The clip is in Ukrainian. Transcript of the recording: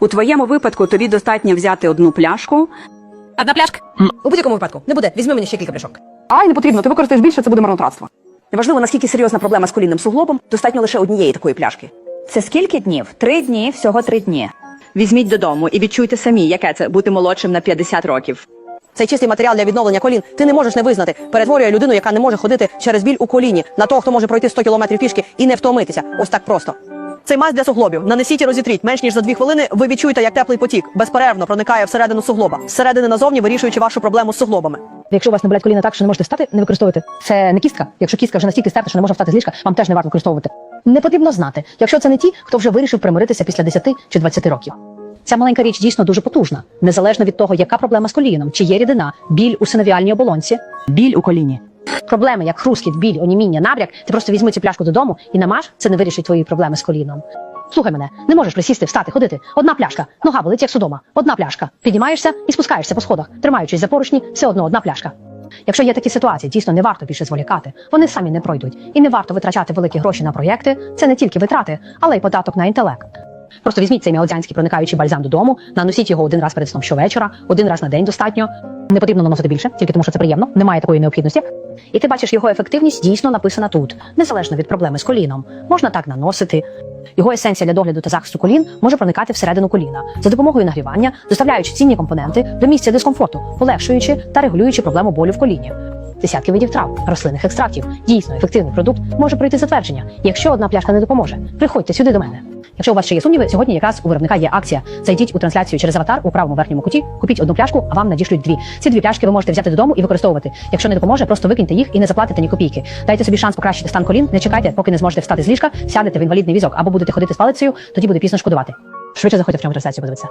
У твоєму випадку тобі достатньо взяти одну пляшку. Одна пляшка. У будь-якому випадку не буде. Візьми мені ще кілька пляшок. Ай, не потрібно, ти використаєш більше, це буде марнотратство. Неважливо, наскільки серйозна проблема з колінним суглобом, достатньо лише однієї такої пляшки. Це скільки днів? Три дні, всього три дні. Візьміть додому і відчуйте самі, яке це бути молодшим на 50 років. Цей чистий матеріал для відновлення колін ти не можеш не визнати. Перетворює людину, яка не може ходити через біль у коліні, на того, хто може пройти 100 кілометрів пішки і не втомитися. Ось так просто. Цей мазь для суглобів. Нанесіть і розітріть. Менш ніж за дві хвилини ви відчуєте, як теплий потік безперервно проникає всередину суглоба, зсередини назовні вирішуючи вашу проблему з суглобами. Якщо у вас не болять коліна так, що не можете встати, не використовуйте. Це не кістка. Якщо кістка вже настільки стерта, що не може встати з ліжка, вам теж не варто використовувати. Не потрібно знати, якщо це не ті, хто вже вирішив примиритися після 10 чи 20 років. Ця маленька річ дійсно дуже потужна, незалежно від того, яка проблема з коліном, чи є рідина, біль у синовіальній оболонці, біль у коліні. Проблеми, як хрускіт, біль, оніміння, набряк, ти просто візьми цю пляшку додому і намаж, це не вирішить твої проблеми з коліном. Слухай мене, не можеш присісти, встати, ходити. Одна пляшка, нога болить, як судома. Одна пляшка. Піднімаєшся і спускаєшся по сходах, тримаючись за поручні, все одно одна пляшка. Якщо є такі ситуації, дійсно не варто більше зволікати. Вони самі не пройдуть. І не варто витрачати великі гроші на проєкти. Це не тільки витрати, але й податок на інтелект. Просто візьміть цей меодзянський проникаючий бальзам додому, наносіть його один раз перед сном щовечора, один раз на день достатньо. Не потрібно наносити більше, тільки тому що це приємно, немає такої необхідності. І ти бачиш, його ефективність дійсно написана тут, незалежно від проблеми з коліном. Можна так наносити. Його есенція для догляду та захисту колін може проникати всередину коліна за допомогою нагрівання, доставляючи цінні компоненти до місця дискомфорту, полегшуючи та регулюючи проблему болю в коліні. Десятки видів трав, рослинних екстрактів. Дійсно ефективний продукт може пройти затвердження. Якщо одна пляшка не допоможе, приходьте сюди до мене. Якщо у вас ще є сумніви, сьогодні якраз у виробника є акція. Зайдіть у трансляцію через аватар у правому верхньому куті, купіть одну пляшку, а вам надішлють дві. Ці дві пляшки ви можете взяти додому і використовувати. Якщо не допоможе, просто викиньте їх і не заплатите ні копійки. Дайте собі шанс покращити стан колін. Не чекайте, поки не зможете встати з ліжка, сядете в інвалідний візок або будете ходити з палицею, тоді буде пізно шкодувати. Швидше заходьте в пряму трансляцію, подивитися.